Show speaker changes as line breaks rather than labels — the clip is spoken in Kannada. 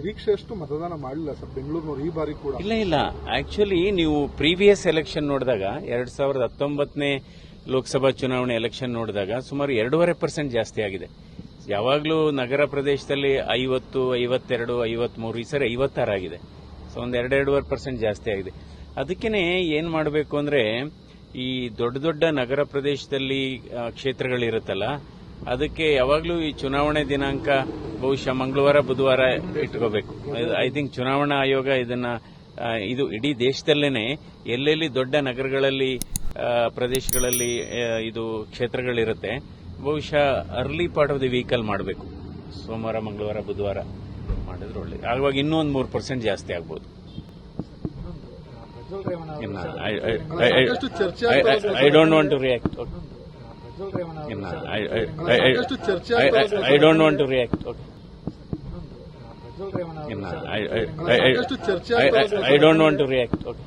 ನಿರೀಕ್ಷೆಯಷ್ಟು ಮತದಾನ ಮಾಡಲಿಲ್ಲ ಸರ್. ಬೆಂಗಳೂರಿನವರು ಈ ಬಾರಿ ಕೂಡ.
ಇಲ್ಲ ಇಲ್ಲ. ಆಕ್ಚುಲಿ ನೀವು ಪ್ರೀವಿಯಸ್ ಎಲೆಕ್ಷನ್ ನೋಡಿದಾಗ, ಎರಡ್ ಸಾವಿರದ ಹತ್ತೊಂಬತ್ತನೇ ಲೋಕಸಭಾ ಚುನಾವಣೆ ಎಲೆಕ್ಷನ್ ನೋಡಿದಾಗ ಸುಮಾರು ಎರಡೂವರೆ ಪರ್ಸೆಂಟ್ ಜಾಸ್ತಿ ಆಗಿದೆ. ಯಾವಾಗಲೂ ನಗರ ಪ್ರದೇಶದಲ್ಲಿ ಐವತ್ತು, ಐವತ್ತೆರಡು, ಐವತ್ಮೂರು, ಈ ಸರಿ ಐವತ್ತಾರಾಗಿದೆ ಸೊ ಒಂದು ಎರಡೆರಡೂವರೆ ಪರ್ಸೆಂಟ್ ಜಾಸ್ತಿ ಆಗಿದೆ. ಅದಕ್ಕೇನೆ ಏನ್ ಮಾಡಬೇಕು ಅಂದ್ರೆ, ಈ ದೊಡ್ಡ ದೊಡ್ಡ ನಗರ ಪ್ರದೇಶದಲ್ಲಿ ಕ್ಷೇತ್ರಗಳಿರುತ್ತಲ್ಲ ಅದಕ್ಕೆ ಯಾವಾಗಲೂ ಈ ಚುನಾವಣೆ ದಿನಾಂಕ ಬಹುಶಃ ಮಂಗಳವಾರ ಬುಧವಾರ ಇಟ್ಕೋಬೇಕು. ಐ ಥಿಂಕ್ ಚುನಾವಣಾ ಆಯೋಗ ಇದನ್ನ ಇದು ಇಡೀ ದೇಶದಲ್ಲೇನೆ ಎಲ್ಲೆಲ್ಲಿ ದೊಡ್ಡ ನಗರಗಳಲ್ಲಿ ಆ, ಪ್ರದೇಶಗಳಲ್ಲಿ ಇದು ಕ್ಷೇತ್ರಗಳಿರುತ್ತೆ ಬಹುಶಃ early part of the week ಮಾಡಬೇಕು. ಸೋಮವಾರ ಮಂಗಳವಾರ ಬುಧವಾರ ಮಾಡಿದ್ರೆ ಒಳ್ಳೇದು. ಆವಾಗ ಇನ್ನೂ ಒಂದು ಮೂರು ಪರ್ಸೆಂಟ್ ಜಾಸ್ತಿ ಆಗ್ಬೋದು. I don't want to react
I, I, I, I,
don't want to react. Okay.
I, I, I, I,
I don't want to react. Okay.